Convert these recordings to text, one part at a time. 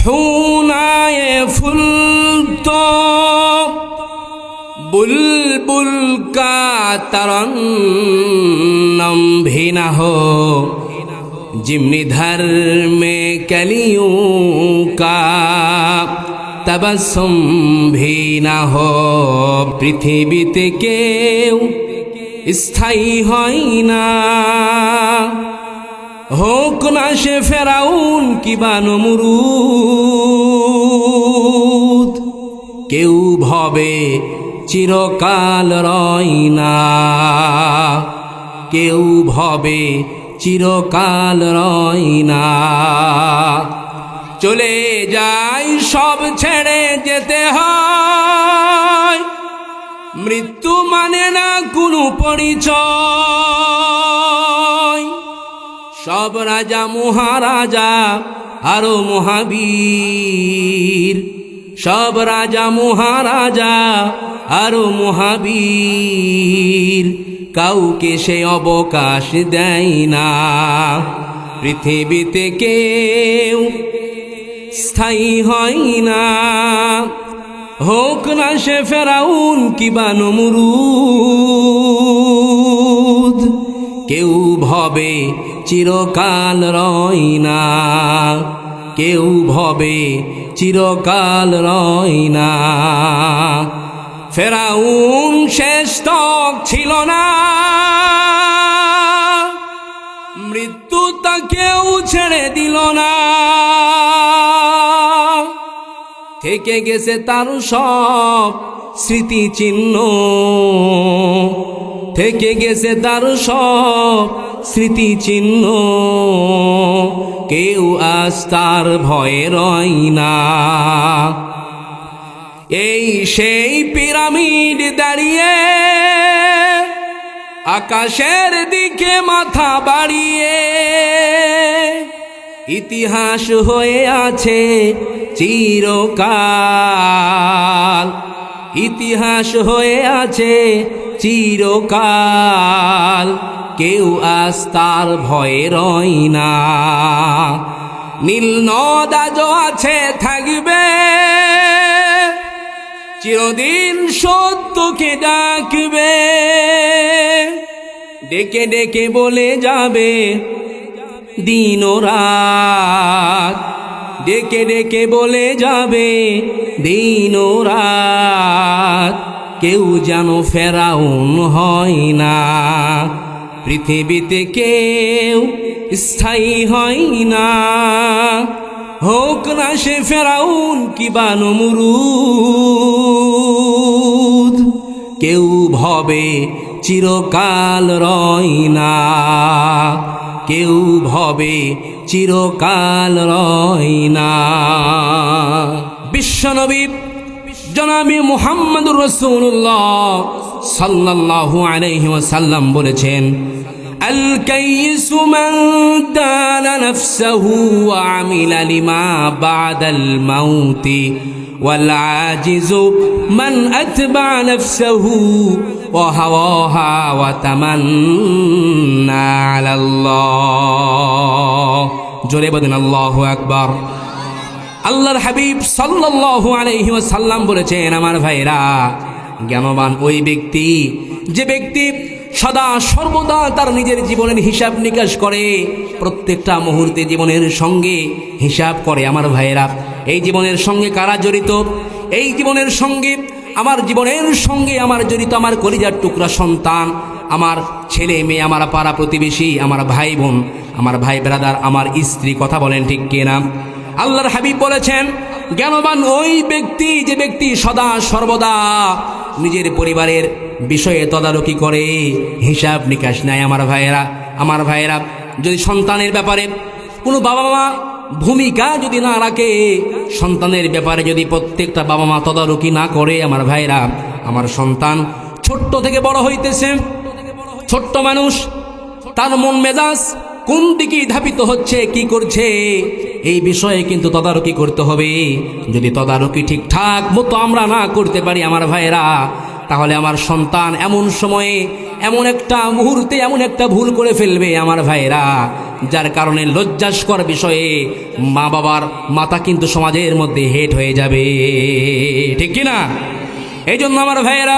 হুনায় ফুল তো बुलबुल का तरन्नम भी न हो जिमनी धर में कलियों का तबसम भी न हो পৃথিবীতে কেউ স্থায়ী হয় না হোক না সে ফেরাউন কিবা নমরুদ কেউ ভবে চিরকাল রয় না। কেউ ভবে চিরকাল রয় না। চলে যাই সব ছেড়ে যেতে হয়। মৃত্যু মানে না কোনো পরিচয়। সব রাজা মহারাজা আরও মহাবীর। সব রাজা মহারাজা আরও মহাবীর। কাউকে সে অবকাশ দেয় না। পৃথিবীতে কেউ স্থায়ী হয় না। হোক না সে ফেরাউন কিবা নমরুদ, কেউ ভবে চিরকাল রয় না। কেউ ভবে চিরকাল রয় না। ফেরাউন শেষ তক ছিল না। মৃত্যু তাকেও ছেড়ে দিল না। থেকে গেছে তার সব স্মৃতি চিহ্ন থেকে গেছে তার সব স্মৃতি চিহ্ন কেউ আজ তার ভয়ে রয় না। এই সেই পিরামিড দাঁড়িয়ে আকাশের দিকে মাথা বাড়িয়ে ইতিহাস হয়ে আছে চিরকাল। ইতিহাস হয়ে আছে চিরকাল কেউ আজ তার ভয়ে রয় না। নীল নদ আজও আছে, থাকবে। চিরদিন সত্যকে ডাকবে। ডেকে ডেকে বলে যাবে দিন রাত। ডেকে ডেকে বলে যাবে দিন রাত। কেউ যেন ফেরাউন হয় না। পৃথিবীতে কেউ স্থায়ী হয় না। হোক না সে ফেরাউন কি কিবা নমরুদ, কেউ ভবে চিরকাল রয় না। কেউ ভবে চিরকাল রয় না। বিশ্বনবী জনাবি মুহাম্মদুর রসুল্লাহ সাল্লাল্লাহু আলাইহি ওয়াসাল্লাম বলেছেন الكيس من دان نفسه وعمل لما بعد الموت والعاجز من أتبع نفسه وهواها وتمنى على الله জোরে বলেন আল্লাহু আকবার আল্লাহর হাবিব সাল্লাল্লাহু আলাইহি ওয়াসাল্লাম বলেছেন, আমার ভাইরা, জ্ঞানবান ওই ব্যক্তি, যে ব্যক্তি সদা সর্বদা তার নিজের জীবনের হিসাব নিকাশ করে, প্রত্যেকটা মুহূর্তে জীবনের সঙ্গে হিসাব করে, আমার ভাইয়েরা এই জীবনের সঙ্গে কারা জড়িত? এই জীবনের সঙ্গে, আমার জীবনের সঙ্গে আমার জড়িত আমার কলিজার টুকরা সন্তান, আমার ছেলে মেয়ে, আমার পাড়া প্রতিবেশী, আমার ভাই বোন, আমার ভাই ব্রাদার, আমার স্ত্রী, কথা বলেন ঠিক কে কিনা? আল্লাহর হাবিব বলেছেন, জ্ঞানবান ওই ব্যক্তি, যে ব্যক্তি সদা সর্বদা নিজের পরিবারের বিষয়ে তদারকি করে। হিসাব নিকাশ নেয় আমার ভাইয়েরা। আমার ভাইয়েরা, যদি সন্তানের ব্যাপারে কোনো বাবা মা ভূমিকা যদি না রাখে, সন্তানের ব্যাপারে যদি প্রত্যেকটা বাবা মা তদারকি না করে, আমার ভাইয়েরা, আমার সন্তান ছোট্ট থেকে বড় হইতেছে, ছোট্ট মানুষ, তার মন মেজাজ কোন দিকে ধাবিত হচ্ছে, কি করছে এই বিষয়ে কিন্তু তদারকি করতে হবে। যদি তদারকি ঠিকঠাক মতো আমরা না করতে পারি আমার ভাইয়েরা, তাহলে আমার সন্তান এমন সময়ে, এমন একটা মুহূর্তে, এমন একটা ভুল করে ফেলবে আমার ভাইরা যার কারণে লজ্জাস্কর বিষয়ে মা বাবার মাথা কিন্তু সমাজের মধ্যে হেট হয়ে যাবে। ঠিক কি না এই জন্য আমার ভাইয়েরা,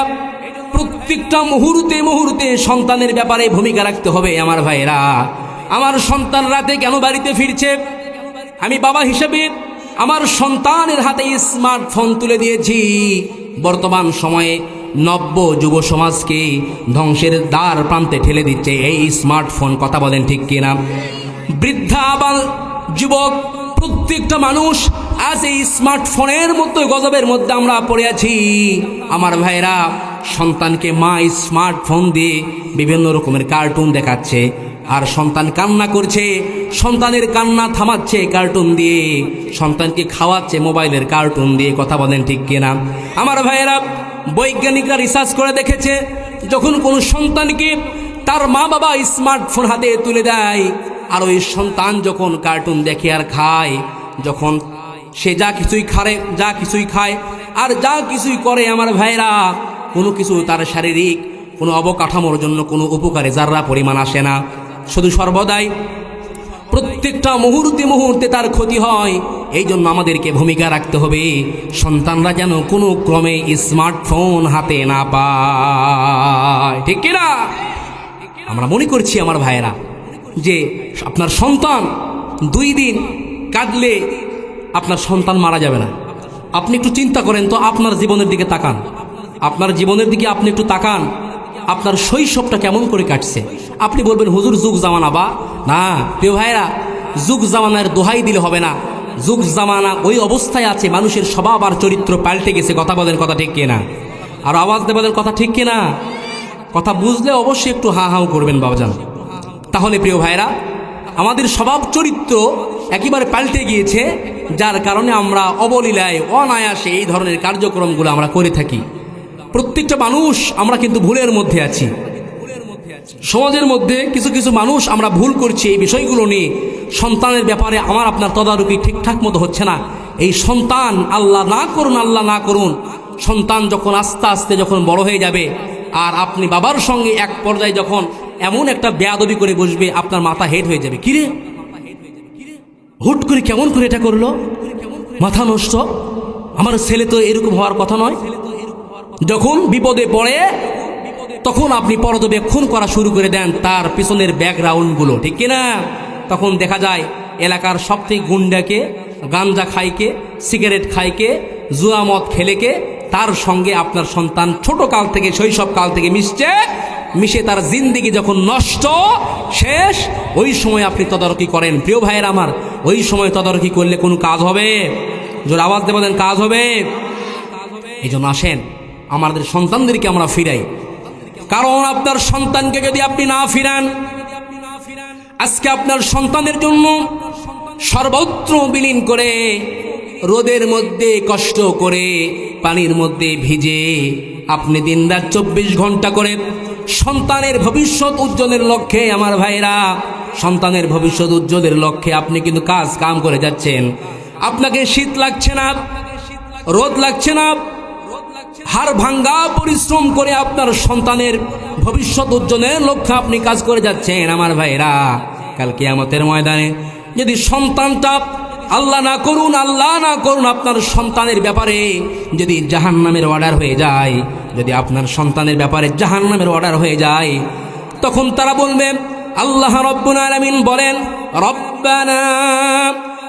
প্রত্যেকটা মুহূর্তে মুহূর্তে সন্তানের ব্যাপারে ভূমিকা রাখতে হবে আমার ভাইয়েরা। আমার সন্তান রাতে কেন বাড়িতে ফিরছে আমি বাবা হিসেবে আমার সন্তানের হাতে স্মার্টফোন তুলে দিয়েছি। বর্তমান সময়ে নব্য যুব সমাজকে ধ্বংসের দ্বার প্রান্তে ঠেলে দিচ্ছে এই স্মার্টফোন, কথা বলেন ঠিক কিনা? বৃদ্ধা আবার যুবক, প্রত্যেকটা মানুষ আজ এই স্মার্টফোনের মতো গজবের মধ্যে আমরা পড়ে আছি। আমার ভাইরা সন্তানকে মা স্মার্টফোন দিয়ে বিভিন্ন রকমের কার্টুন দেখাচ্ছে। আর সন্তান কান্না করছে, সন্তানের কান্না থামাচ্ছে কার্টুন দিয়ে। সন্তানকে খাওয়াচ্ছে মোবাইলের কার্টুন দিয়ে, কথা বলেন ঠিক কিনা? আমার ভাইয়েরা, বৈজ্ঞানিকরা রিসার্চ করে দেখেছে, যখন কোনো সন্তানকে তার মা বাবা স্মার্টফোন হাতে তুলে দেয়, আর ওই সন্তান যখন কার্টুন দেখে আর খায়, যখন সে যা কিছুই খারে, যা কিছুই খায়, আর যা কিছুই করে আমার ভাইরা কোনো কিছু তার শারীরিক কোনো অবকাঠামোর জন্য কোনো উপকারে যাররা পরিমাণ আসে না। শুধু সর্বদাই প্রত্যেকটা মুহূর্তে মুহূর্তে তার ক্ষতি হয়। এই জন্য আমাদেরকে ভূমিকা রাখতে হবে। সন্তানরা যেন কোনো ক্রমে স্মার্টফোন হাতে না পায়। ঠিক কিনা আমরা মনে করছি আমার ভাইয়েরা যে আপনার সন্তান দুই দিন কাঁদলে আপনার সন্তান মারা যাবে না। আপনি একটু চিন্তা করেন তো আপনার জীবনের দিকে তাকান। আপনার জীবনের দিকে আপনি একটু তাকান। আপনার শৈশবটা কেমন করে কাটছে? আপনি বলবেন, হুজুর, যুগ জামানা বা। না, প্রিয় ভাইরা যুগ জামানার দোহাই দিলে হবে না। যুগ জামানা ওই অবস্থায় আছে, মানুষের স্বভাব আর চরিত্র পাল্টে গেছে। কথা বলেন কথা ঠিক কিনা? আর আওয়াজ দেবেন কথা ঠিক কিনা? কথা বুঝলে অবশ্যই একটু হা হাও করবেন, বাবাজান। তাহলে, প্রিয় ভাইরা আমাদের স্বভাব চরিত্র একেবারে পাল্টে গিয়েছে, যার কারণে আমরা অবলীলায়, অনায়াসে এই ধরনের কার্যক্রমগুলো আমরা করে থাকি। প্রত্যেকটা মানুষ আমরা কিন্তু ভুলের মধ্যে আছি। সমাজের মধ্যে কিছু কিছু মানুষ আমরা ভুল করছি এই বিষয়গুলো নিয়ে। সন্তানের ব্যাপারে আমার আপনার তদারকি ঠিকঠাক মতো হচ্ছে না। এই সন্তান আল্লাহ না করুন, আল্লাহ না করুন। সন্তান যখন আস্তে আস্তে যখন বড় হয়ে যাবে, আর আপনি বাবার সঙ্গে এক পর্যায়ে যখন এমন একটা বেয়াদবি করে বসবে, আপনার মাথা হেড হয়ে যাবে। কিরে? হুট করে কেমন করে এটা করল? মাথা নষ্ট? আমার ছেলে তো এরকম হওয়ার কথা নয়। যখন বিপদে পড়ে, তখন আপনি পর্যবেক্ষণ করা শুরু করে দেন তার পিছনের ব্যাকগ্রাউন্ডগুলো, ঠিক কিনা? তখন দেখা যায় এলাকার সবথেকে গুন্ডাকে, গাঞ্জা খাইকে, সিগারেট খাইকে, জুয়া মদ খেলেকে, তার সঙ্গে আপনার সন্তান ছোট কাল থেকে, শৈশব কাল থেকে মিশছে, মিশে তার জিন্দিগি যখন নষ্ট, শেষ, ওই সময় আপনি তদারকি করেন। প্রিয় ভাইয়ের আমার, ওই সময় তদারকি করলে কোনো কাজ হবে? জোর আওয়াজ দেবেন কাজ হবে। এই জন্য আসেন। আমাদের সন্তানদেরকে আমরা ফিরাই। কারণ আপনার সন্তানকে যদি আপনি না ফিরান, আজকে আপনার সন্তানের জন্য সর্বত্র বিলীন করে, রোদের মধ্যে কষ্ট করে, পানির মধ্যে ভিজে আপনি দিনরাত চব্বিশ ঘণ্টা করে সন্তানের ভবিষ্যৎ উজ্জ্বলের লক্ষ্যে, আমার ভাইরা সন্তানের ভবিষ্যৎ উজ্জ্বলের লক্ষ্যে আপনি কিন্তু কাজ কাম করে যাচ্ছেন। আপনাকে শীত লাগছে না? রোদ লাগছে না? হার ভাঙ্গা পরিশ্রম করে আপনার সন্তানের ভবিষ্যৎ উজ্জ্বলের লক্ষ্যে আপনি কাজ করে যাচ্ছেন, আমার ভাইরা কাল কিয়ামতের ময়দানে যদি সন্তানটা আল্লাহ না করুন, আল্লাহ না করুন, আপনার সন্তানের ব্যাপারে যদি জাহান নামের অর্ডার হয়ে যায়, যদি আপনার সন্তানের ব্যাপারে জাহান নামের অর্ডার হয়ে যায়, তখন তারা বলবেন আল্লাহ রব্বুল আলামিন বলেন, রব্বানা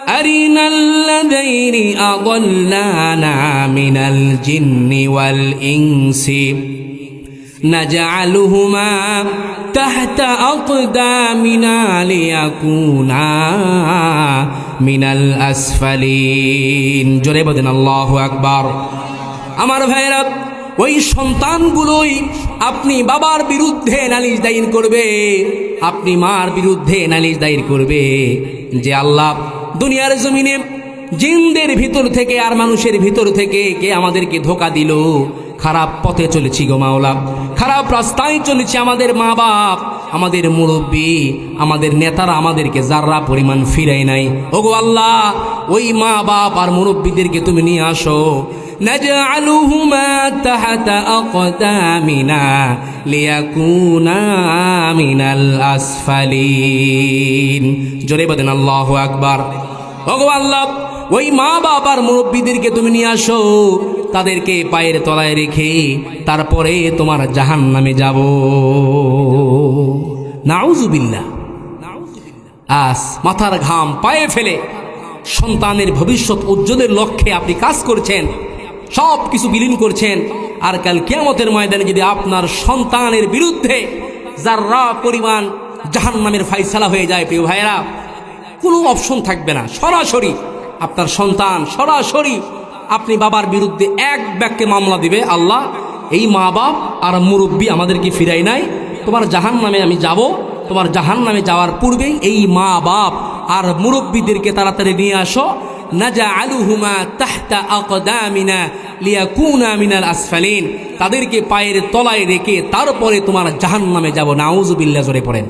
أرنا الذين أضلانا من الجن والإنس نجعلهما تحت أقدامنا ليكونا من الأسفلين جريبة الله أكبر আমার ভাইরা ওই সন্তানগুলোই আপনি বাবার বিরুদ্ধে নালিশ দায়ের করবে আপনি মার বিরুদ্ধে নালিশ দায়ের করবে যে আল্লাহ দুনিয়ার জমিনে জিনদের ভিতর থেকে আর মানুষের ভিতর থেকে কে আমাদেরকে ধোকা দিল? খারাপ পথে চলেছি গো মাওলা খারাপ রাস্তায় চলেছি আমাদের মা বাপ আমাদের মুরব্বী আমাদের নেতারা আমাদেরকে যাররা পরিমাণ ফিরাই নাই ওগো আল্লাহ ওই মা বাপ আর মুরব্বীদেরকে তুমি নিয়ে আসো نجعلهما تحت أقدامنا ليكونا من الأسفلين জোরে বলেন আল্লাহ আকবার ওগো আল্লাহ ওই মা বাবার মুরব্বীদেরকে তুমি নিয়ে আসো। তাদেরকে পায়ের তলায় রেখে তারপরে তোমার জাহান নামে যাব। নাউজুবিল্লা আস, মাথার ঘাম পায়ে ফেলে। সন্তানের ভবিষ্যৎ উজ্জ্বলের লক্ষ্যে আপনি কাজ করছেন। সব কিছু বিলীন করছেন। আর কাল কিয়ামতের ময়দানে যদি আপনার সন্তানের বিরুদ্ধে যারা পরিমাণ জাহান নামের ফাইসালা হয়ে যায়, প্রিয় ভাইরা কোনো অপশন থাকবে না। সরাসরি আপনার সন্তান সরাসরি আপনি বাবার বিরুদ্ধে এক ব্যাগকে মামলা দিবে, আল্লাহ, এই মা বাপ আর মুরব্বী আমাদেরকে ফিরাই নাই। তোমার জাহান নামে আমি যাব, তোমার জাহান নামে যাওয়ার পূর্বেই এই মা বাপ আর মুরব্বীদেরকে তাড়াতাড়ি নিয়ে আসো। নাজা আলুহুমা তাহতা আকদামিনা লিয়াকুনা মিনাল আসফালিন। তাদেরকে পায়ের তলায় রেখে তারপরে তোমার জাহান নামে যাব। নাউজুবিল্লাহ, জোরে পড়েন।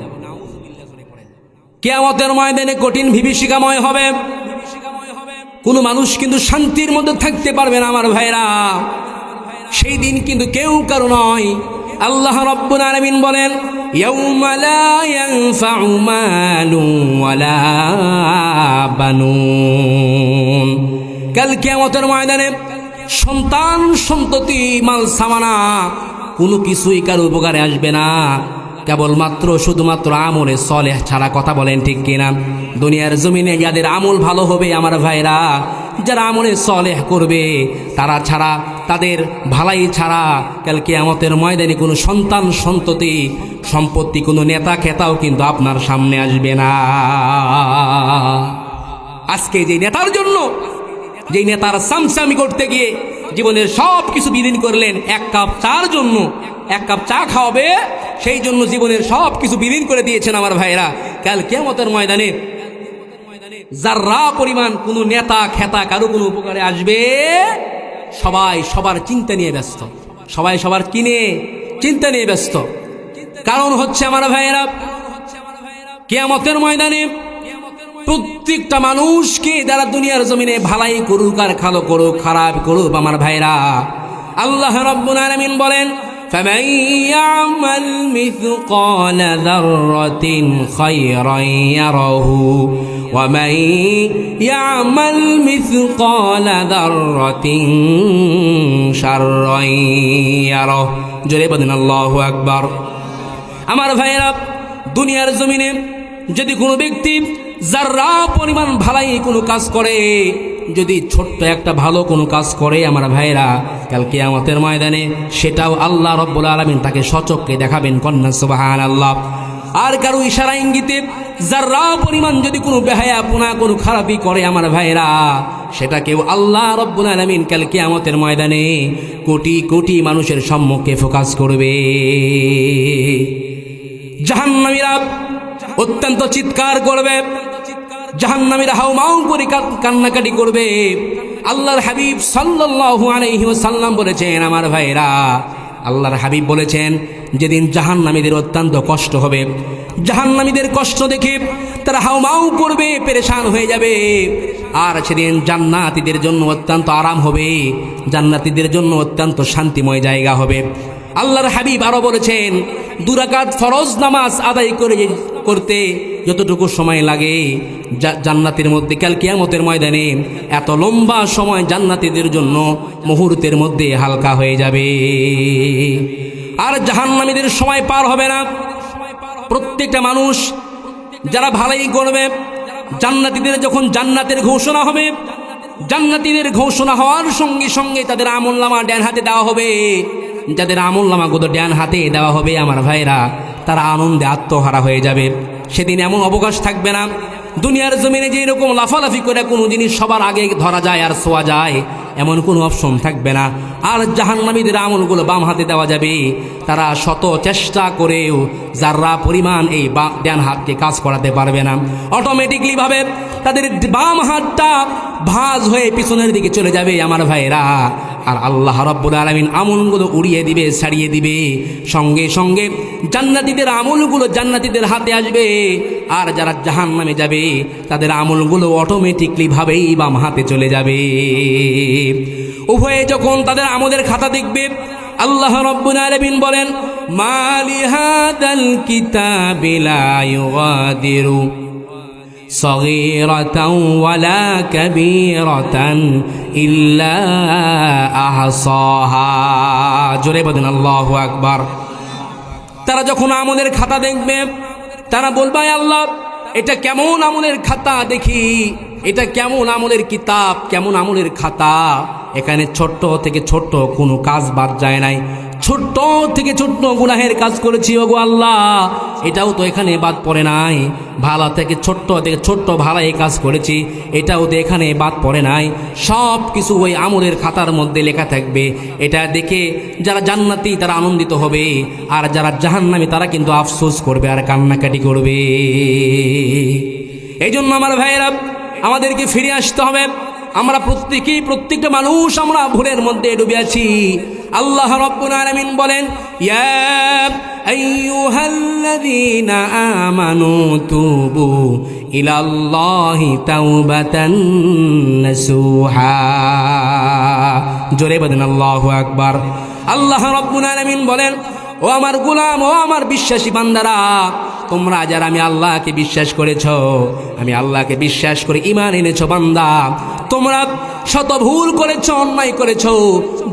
কেয়ামতের ময়দানে কঠিন বিভীষিকাময় হবে। কোনো মানুষ কিন্তু শান্তির মধ্যে থাকতে পারবে না, আমার ভাইরা সেই দিন কিন্তু কেউ কারও নয়। আল্লাহ রব্বুল আলামিন বলেন, ইয়াউমা লা ইয়ানফাউ মালুন ওয়ালা বানুন। কাল কিয়ামতের ময়দানে সন্তান সন্ততি মাল সামানা কোনো কিছুই কারও উপকারে আসবে না। কেবলমাত্র, শুধুমাত্র আমলে সলেহ ছাড়া কথা বলেন ঠিক কিনা? দুনিয়ার জমিনে যাদের আমল ভালো হবে আমার ভাইরা যারা আমলে সলেহ করবে, তারা ছাড়া, তাদের ভালাই ছাড়া কাল কেয়ামতের ময়দানে কোনো সন্তান সন্ততি, সম্পত্তি কোনো নেতা খেতাও কিন্তু আপনার সামনে আসবে না। আজকে যে নেতার জন্য যেই নেতার সামসামি করতে গিয়ে জীবনের সব কিছু বিলীন করলেন এক কাপ চার জন্য। এক কাপ চা খাওয়াবে, সেই জন্য জীবনের সব কিছু বিলীন করে দিয়েছেন আমার ভাইরা কাল কেমতের ময়দানে যাররা পরিমাণ কোনো নেতা, খেতা, কারও কোনো উপকারে আসবে, সবাই সবার চিন্তা নিয়ে ব্যস্ত। সবাই সবার কিনে চিন্তা নিয়ে ব্যস্ত। কারণ হচ্ছে আমার ভাইয়েরা, কেয়ামতের ময়দানে প্রত্যেকটা মানুষকে যারা দুনিয়ার জমিনে ভালাই করুক আর খালো করুক খারাপ করুক আমার ভাইরা আল্লাহ রব্বুল আলামিন বলেন فمن يعمل مثقال ذرة خيرا يره ومن يعمل مثقال ذرة شرا يره জোরে বলেন আল্লাহু আকবার আমার ভাইয়েরা দুনিয়ার জমিনে যদি কোনো ব্যক্তি যারা পরিমাণ ভালাই কোনো কাজ করে, যদি ছোট্ট একটা ভালো কোনো কাজ করে আমার ভাইরা কালকে আমাদের ময়দানে সেটাও আল্লাহ রব্বুল আলমিন তাকে সচককে দেখাবেন কন্যা সুবাহান আল্লাহ আর কারও ইশারা ইঙ্গিতে যারা পরিমাণ যদি কোনো বেহায়া, পুনা, কোনো খারাপই করে আমার ভাইরা সেটাকেও আল্লাহ রব্বুল আলমিন কালকে আমাদের ময়দানে কোটি কোটি মানুষের সম্মুখে ফোকাস করবে। জাহান্নামীরা অত্যন্ত চিৎকার করবে। জাহান্নামীরা হাউ মাউ করে কান্নাকাটি করবে। আল্লাহর হাবিব ওয়াসাল্লাম বলেছেন, আমার ভাইরা আল্লাহর হাবিব বলেছেন, যেদিন জাহান্নামীদের অত্যন্ত কষ্ট হবে, জাহান্নামীদের কষ্ট দেখে তারা হাউ মাউ করবে, পেরেশান হয়ে যাবে। আর সেদিন জান্নাতীদের জন্য অত্যন্ত আরাম হবে, জান্নাতীদের জন্য অত্যন্ত শান্তিময় জায়গা হবে। আল্লাহর হাবিব আরও বলেছেন, দুরাকাত ফরজ নামাজ আদায় করে করতে যতটুকু সময় লাগে জান্নাতের মধ্যে, কাল কিয়ামতের ময়দানে এত লম্বা সময় জান্নাতীদের জন্য মুহূর্তের মধ্যে হালকা হয়ে যাবে। আর জাহান্নামীদের সময় পার হবে না। প্রত্যেকটা মানুষ যারা ভালোই করবে, জান্নাতিদের যখন জান্নাতের ঘোষণা হবে, জান্নাতীদের ঘোষণা হওয়ার সঙ্গে সঙ্গে তাদের আমল নামা ড্যান হাতে দেওয়া হবে। যাদের আমল নামাগত ড্যান হাতে দেওয়া হবে আমার ভাইরা, তারা আনন্দে আত্মহারা হয়ে যাবে। সেদিন এমন অবকাশ থাকবে না। দুনিয়ার জমিনে যেরকম লাফালাফি করে কোনো জিনিস সবার আগে ধরা যায় আর শোয়া যায় এমন কোনো অপশন থাকবে না। আর জাহান্নামীদের আমলগুলো বাম হাতে দেওয়া যাবে। তারা শত চেষ্টা করেও যারা পরিমাণ এই বা ডান হাতকে কাজ করাতে পারবে না। অটোমেটিকলি ভাবে তাদের বাম হাতটা ভাঁজ হয়ে পিছনের দিকে চলে যাবে আমার ভাইরা আর আল্লাহ রব্বুল আলমিন আমলগুলো উড়িয়ে দিবে, ছাড়িয়ে দিবে। সঙ্গে সঙ্গে জান্নাতিদের আমলগুলো জান্নাতিদের হাতে আসবে। আর যারা জাহান নামে যাবে, তাদের আমলগুলো অটোমেটিকলি ভাবেই বাম হাতে চলে যাবে। উভয়ে যখন তাদের আমলের খাতা দেখবে আল্লাহ রব্বুল আলামিন বলেন মালি হাদাল কিতাবিলা ইউগাদিরু صغيرة ولا كبيرة إلا أحصاها জোরে বলেন আল্লাহু আকবার তারা যখন আমলের খাতা দেখবে তারা বলবে "আয় আল্লাহ এটা কেমন আমলের খাতা দেখি এটা কেমন আমলের কিতাব, কেমন আমলের খাতা? এখানে ছোট্ট থেকে ছোট্ট কোনো কাজ বাদ যায় নাই। ছোট্ট থেকে ছোট্ট গুনাহের কাজ করেছি, ওগো আল্লাহ। এটাও তো এখানে বাদ পড়ে নাই। ভালো থেকে ছোট্ট থেকে ছোট্ট ভালো এই কাজ করেছি, এটাও তো এখানে বাদ পড়ে নাই। সব কিছু ওই আমলের খাতার মধ্যে লেখা থাকবে। এটা দেখে যারা জান্নাতি তারা আনন্দিত হবে, আর যারা জাহান্নামী তারা কিন্তু আফসোস করবে আর কান্নাকাটি করবে। এই জন্য আমার ভাইয়েরা আমাদেরকে ফিরে আসতে হবে। আমরা প্রত্যেকেই প্রত্যেকটা মানুষ আমরা ভুলের মধ্যে ডুবে আছি। আল্লাহ রব্বুল আলামিন বলেন জোরে বলেন, আল্লাহু আকবার। আল্লাহ রব্বুল বলেন, ও আমার গোলাম, ও আমার বিশ্বাসী বান্দারা তোমরা যারা আমি আল্লাহকে বিশ্বাস করেছ, আমি আল্লাহকে বিশ্বাস করে ইমান এনেছ, বান্দা, তোমরা শত ভুল করেছ, অন্যায় করেছ,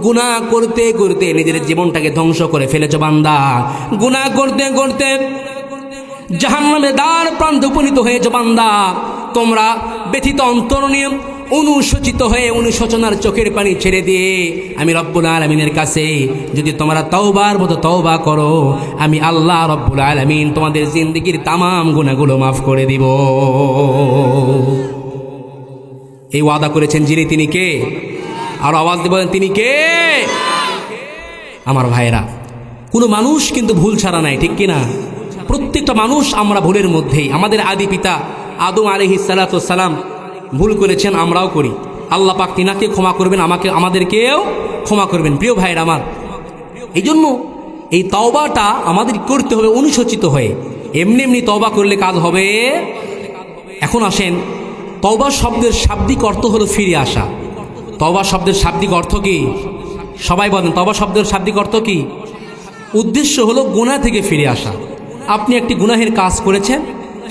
গুনাহ করতে করতে নিজের জীবনটাকে ধ্বংস করে ফেলেছ, বান্দা। গুনাহ করতে করতে জাহান্নামে দ্বার প্রান্ত উপনীত হয়েছে, বান্দা। তোমরা ব্যথিত অন্তর নিয়ে অনুশোচিত হয়ে অনুশোচনার চোখের পানি ছেড়ে দিয়ে, আমি রব্বুল আলমিনের কাছে যদি তোমরা তওবার মতো তওবা করো, আমি আল্লাহ রব্বুল আলমিন তোমাদের জিন্দগির তামাম গুণাগুলো মাফ করে দিব। এই ওয়াদা করেছেন যিনি, তিনি কে? আর আওয়াজ দিয়ে বলেন, তিনি কে? আমার ভাইরা কোনো মানুষ কিন্তু ভুল ছাড়া নাই, ঠিক কিনা? প্রত্যেকটা মানুষ আমরা ভুলের মধ্যেই। আমাদের আদি পিতা আদম আলহি সালাম ভুল করেছেন, আমরাও করি। আল্লাহ পাক তিনাকে ক্ষমা করবেন, আমাকে, আমাদেরকেও ক্ষমা করবেন, প্রিয় ভাইয়ের আমার। এই জন্য এই তওবাটা আমাদের করতে হবে, অনুশোচিত হয়ে। এমনি এমনি তওবা করলে কাজ হবে। এখন আসেন, তওবা শব্দের শাব্দিক অর্থ হলো ফিরে আসা। তওবা শব্দের শাব্দিক অর্থ কি? সবাই বলেন তবা শব্দের শাব্দিক অর্থ কি? উদ্দেশ্য হলো গুনাহ থেকে ফিরে আসা। আপনি একটি গুনাহের কাজ করেছেন,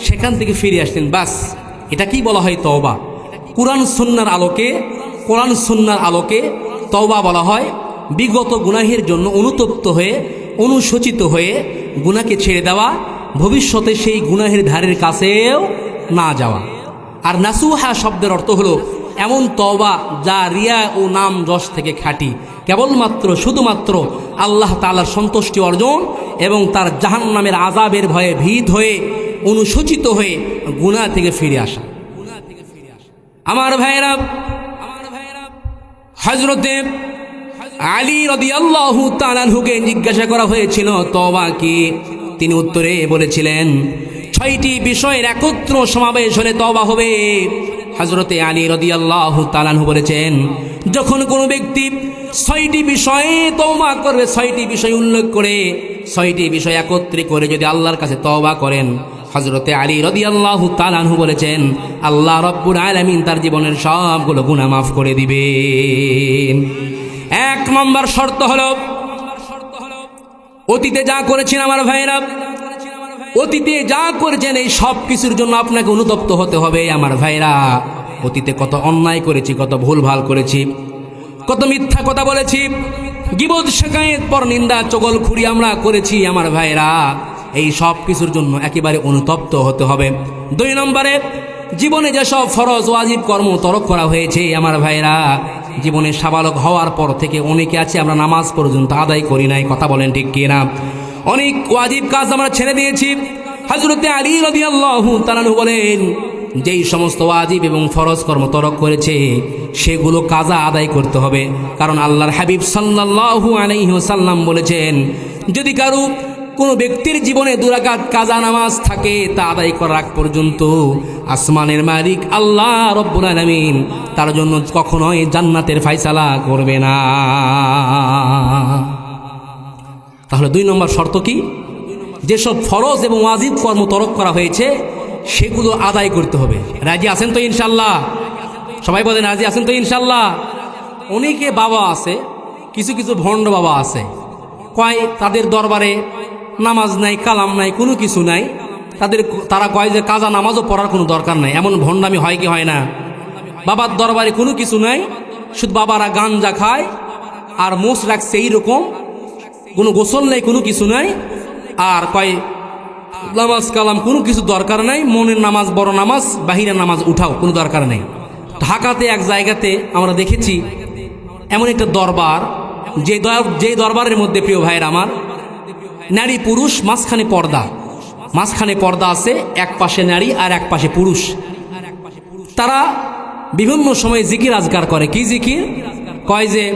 সেখান থেকে ফিরে আসলেন, বাস। এটা কি বলা হয় তওবা? কোরআন সুন্নার আলোকে, কোরআন সুন্নার আলোকে তওবা বলা হয়। বিগত গুনাহের জন্য অনুতপ্ত হয়ে, অনুশোচিত হয়ে গুনাকে ছেড়ে দেওয়া, ভবিষ্যতে সেই গুনাহের ধারের কাছেও না যাওয়া। আর নাসুহা শব্দের অর্থ হলো এমন তওবা যা রিয়া ও নাম যশ থেকে খাঁটি। কেবলমাত্র, শুধুমাত্র আল্লাহ তালার সন্তুষ্টি অর্জন এবং তার জাহান নামের আজাবের ভয়ে ভীত হয়ে অনুসূচিত হয়ে গুনাহ থেকে ফিরে আসা। আমার ভাইয়েরা হজরতে আলী রদি আল্লাহ তালানহুকে জিজ্ঞাসা করা হয়েছিল তবা কি? তিনি উত্তরে বলেছিলেন, ছয়টি বিষয়ের একত্র সমাবেশ হলে তবা হবে। হজরতে আলী রদি আল্লাহ তালানহু বলেছেন, যখন কোনো ব্যক্তি ছয়টি বিষয়ে তওবা করবে, ছয়টি বিষয় উল্লেখ করে, ছয়টি বিষয় একত্রে করে যদি আল্লাহর কাছে তওবা করেন হজরতে আলী রদি তালানহু বলেছেন, আল্লাহ রব্বুর আলমিন তার জীবনের সবগুলো গুণা মাফ করে দিবেন। এক নম্বর শর্ত হলো, অতীতে যা করেছেন আমার ভাইরা অতীতে যা করেছেন এই সব কিছুর জন্য আপনাকে অনুতপ্ত হতে হবে আমার ভাইরা অতীতে কত অন্যায় করেছি, কত ভুল ভালো করেছি, কত মিথ্যা কথা বলেছি গিবদ শেখায়েত পর নিন্দা, চগল খুঁড়ি আমরা করেছি আমার ভাইরা এই সব কিছুর জন্য একেবারে অনুতপ্ত হতে হবে। দুই নম্বরে, জীবনে যেসব ফরজ, ওয়াজিব কর্ম তরক করা হয়েছে, আমার ভাইরা জীবনে সাবালক হওয়ার পর থেকে অনেকে আছে, আমরা নামাজ পর্যন্ত আদায় করি নাই, কথা বলেন ঠিক কিনা? অনেক ওয়াজিব কাজ আমরা ছেড়ে দিয়েছি। হজরতে আলী রবি আল্লাহ তালানু বলেন, যেই সমস্ত ওয়াজিব এবং ফরজ কর্ম তরক করেছে, সেগুলো কাজা আদায় করতে হবে। কারণ আল্লাহর হাবিব সাল্লাল্লাহু আলাইহি সাল্লাম বলেছেন, যদি কারও কোনো ব্যক্তির জীবনে দুরাকাত কাজা নামাজ থাকে তা আদায় করার আগ পর্যন্ত আসমানের মালিক আল্লাহ রব্বুল আলামিন তার জন্য কখনোই জান্নাতের ফাইসালা করবে না। তাহলে দুই নম্বর শর্ত কি? যেসব ফরজ এবং ওয়াজিব কর্ম তরক করা হয়েছে, সেগুলো আদায় করতে হবে। রাজি আছেন তো ইনশাল্লাহ সবাই বলেন, রাজি আছেন তো ইনশাল্লাহ অনেকে বাবা আছে, কিছু কিছু ভণ্ড বাবা আছে। কয় তাদের দরবারে নামাজ নাই, কালাম নাই, কোনো কিছু নাই। তাদের তারা কয় যে কাজা নামাজও পড়ার কোনো দরকার নাই। এমন ভণ্ডামি হয় কি হয় না? বাবার দরবারে কোনো কিছু নাই। শুধু বাবারা গাঞ্জা খায় আর মোষ রাখছে এইরকম। কোনো গোসল নেই, কোনো কিছু নাই। আর কয়, নামাজ কালাম কোনো কিছু দরকার নাই। মনের নামাজ, বড় নামাজ, বাহিরের নামাজ উঠাও, কোনো দরকার নেই। ঢাকাতে, এক জায়গাতে আমরা দেখেছি, এমন একটা দরবার, যে যে দরবারের মধ্যে প্রিয় ভাইয়ের আমার নারী পুরুষ, মাঝখানে পর্দা। মাঝখানে পর্দা আছে, এক পাশে নারী আর এক পাশে পুরুষ। তারা বিভিন্ন সময় জিকির আজগার করে। কি জিকির? কয় যে,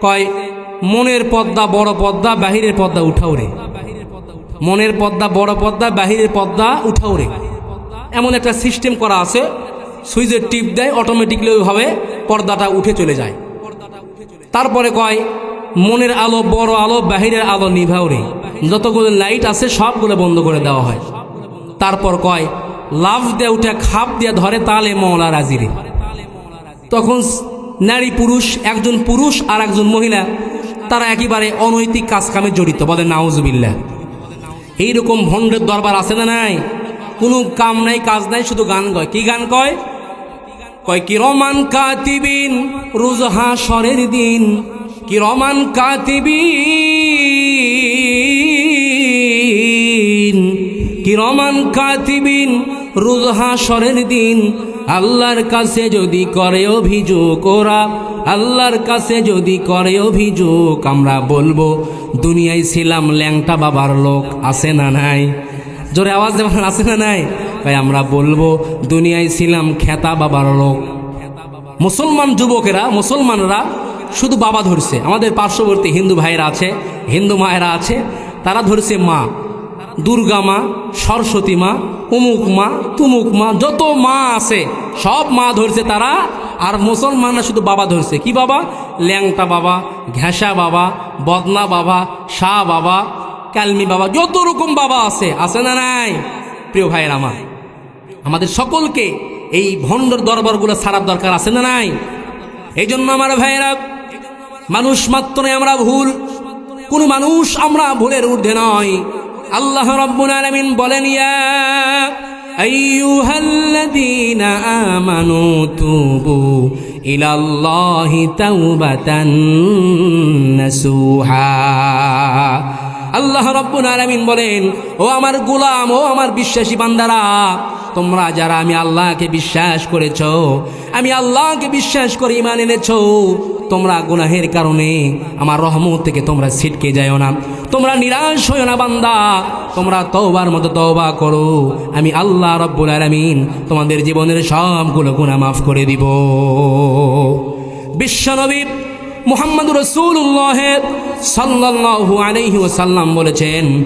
কয়, মনের পর্দা, বড় পর্দা, বাহিরের পর্দা উঠাও রে। মনের পর্দা, বড় পর্দা, বাহিরের পর্দা উঠাও রে। এমন একটা সিস্টেম করা আছে। সুইচের টিপ দেয় অটোমেটিকলি ওইভাবে পর্দাটা উঠে চলে যায়। তারপরে কয় মনের আলো, বড় আলো, বাহিরের আলো নিভাও রে। যতগুলো লাইট আছে সবগুলো বন্ধ করে দেওয়া হয়। তারপর কয় লাভ দিয়ে উঠে খাপ দিয়ে ধরে তালে মৌলা রাজিরে তখন নারী পুরুষ, একজন পুরুষ আর একজন মহিলা, তারা একেবারে অনৈতিক কাজ কামে জড়িত, বলে নাউজুবিল্লা এইরকম ভণ্ডের দরবার আছে না নাই? কোনো কাম নাই, কাজ নাই, শুধু গান কয় কি গান কয়? কয় কি রমান কাতিবিন রোজ হাসরের দিন। কি রমান কাতিবিন কি রমান কাতিবিন রোজ হাসরের দিন। আল্লাহর কাছে যদি করে অভিযোগ ওরা, আল্লাহর কাছে যদি করে অভিযোগ, আমরা বলব, দুনিয়ায় ছিলাম ল্যাংটা বাবার লোক, আছে না নাই? জোরে আওয়াজ দেবেন, আছে না নাই? তাই আমরা বলব, দুনিয়ায় ছিলাম খেতা বাবার লোক। মুসলমান যুবকেরা, মুসলমানরা শুধু বাবা ধরছে। আমাদের পার্শ্ববর্তী হিন্দু ভাইয়েরা আছে, হিন্দু মায়েরা আছে, তারা ধরছে মা। দুর্গা মা, সরস্বতী মা, উমুক মা, তুমুক মা, যত মা আছে, সব মা ধরছে তারা, আর মুসলমানরা শুধু বাবা ধরছে। কি বাবা? ল্যাংটা বাবা, ঘেঁষা বাবা, বদনা বাবা, শাহ বাবা, ক্যালমি বাবা, যত রকম বাবা আছে আছে না নাই? প্রিয় ভাইয়ের আমার, আমাদের সকলকে এই ভণ্ডর দরবারগুলো ছাড়ার দরকার আছে না নাই? এই জন্য আমার ভাইয়েরা মানুষ মাত্রই আমরা ভুল। কোন মানুষ আমরা ভুলের ঊর্ধ্বে নয়। আল্লাহ রব্বুল আলামিন বলেন, ইয়া আল্লাহ রব্বুল আলামিন বলেন, ও আমার গোলাম, ও আমার বিশ্বাসী বান্দারা তোমরা যারা আমি আল্লাহকে বিশ্বাস করেছ, আমি আল্লাহকে বিশ্বাস করে ইমান এনেছ, তোমরা গুনাহের কারণে আমার রহমত থেকে তোমরা ছিটকে যাও না। তোমরা নিরাশ হইও না বান্দা। তোমরা তওবার মতো তওবা করো। আমি আল্লাহ রব্বুল আলামিন তোমাদের জীবনের সবগুলো গুনাহ মাফ করে দিব। বিশ্বনবী মুহাম্মদ রসুল্লাহ সাল্লাল্লাহু আলাইহি ওয়াসাল্লাম বলেছেন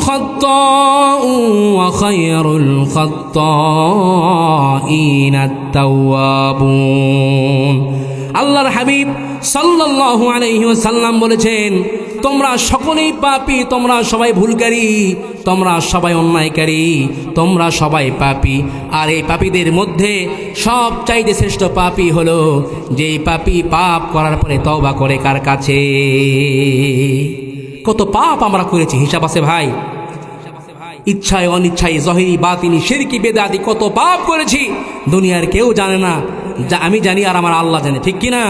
খাত্তাউ ওয়া খায়রুল খাত্তাইন আত-তাওয়াবুন। আল্লাহর হাবিব সাল্লাল্লাহু আলাইহি ওয়াসাল্লাম বলেছেন, তোমরা সকলেই পাপি, তোমরা সবাই ভুলকারী, তোমরা সবাই অন্যায়কারী, তোমরা সবাই পাপী। আর এই পাপীদের মধ্যে সব চাইতে শ্রেষ্ঠ পাপী হলো যে পাপী পাপ করার পরে তওবা করে কার কাছে? কত পাপ আমরা করেছি, হিসাব আছে ভাই? ইচ্ছায় অনিচ্ছায় জহিরি, বাতিনি, সেরকি বেদাদি কত পাপ করেছি, দুনিয়ার কেউ জানে না। আমি জানি আর আমার আল্লাহ জানে, ঠিক কি না